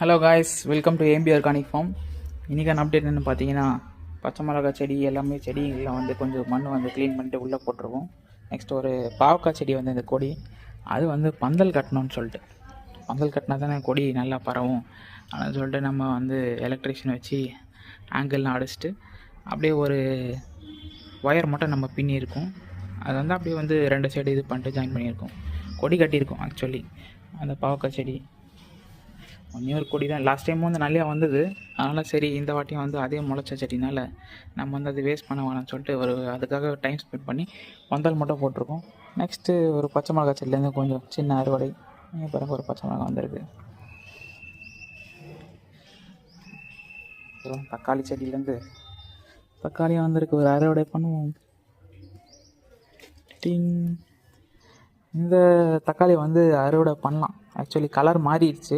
Hello guys welcome to ஏம்பி organic farm இன்றைக்கான update என்னென்னு பார்த்தீங்கன்னா பச்சை மிளகா செடி எல்லாமே செடிகளில் வந்து கொஞ்சம் மண் வந்து க்ளீன் பண்ணிட்டு உள்ளே போட்டிருக்கோம் நெக்ஸ்ட் ஒரு பாவக்காய் செடி வந்து இந்த கொடி. அது வந்து பந்தல் கட்டணும்னு சொல்லிட்டு. பந்தல் கட்டினா தானே கொடி நல்லா பரவும். அப்படின்னு சொல்லிட்டு நம்ம வந்து எலக்ட்ரிஷியன் வச்சு ஆங்கிள்லாம் அடிச்சிட்டு அப்படியே ஒரு ஒயர் மட்டும் நம்ம பின்னியிருக்கோம். அது வந்து அப்படியே வந்து ரெண்டு சைடு இது பண்ணிட்டு ஜாயின் பண்ணியிருக்கோம். கொடி கட்டியிருக்கோம் ஆக்சுவலி அந்த பாவக்காய் செடி. ஒன்றே ஒரு கொடி தான் லாஸ்ட் டைம் வந்து நிறையா வந்தது. அதனால் சரி இந்த வாட்டியும் வந்து அதே முளைச்ச செடினால் நம்ம வந்து அது வேஸ்ட் பண்ண வேணாம்னு சொல்லிட்டு ஒரு அதுக்காக டைம் ஸ்பெண்ட் பண்ணி பந்தல் மட்டும் போட்டிருக்கோம். நெக்ஸ்ட்டு ஒரு பச்சை மிளகா செடியிலேருந்து கொஞ்சம் சின்ன அறுவடை. பிறகு ஒரு பச்சை மிளகா வந்திருக்கு. அப்புறம் தக்காளி செடியிலேருந்து தக்காளியாக வந்திருக்கு. ஒரு அறுவடை பண்ணுவோம். டிங் இந்த தக்காளி வந்து அறுவடை பண்ணலாம். ஆக்சுவலி கலர் மாறிடுச்சு.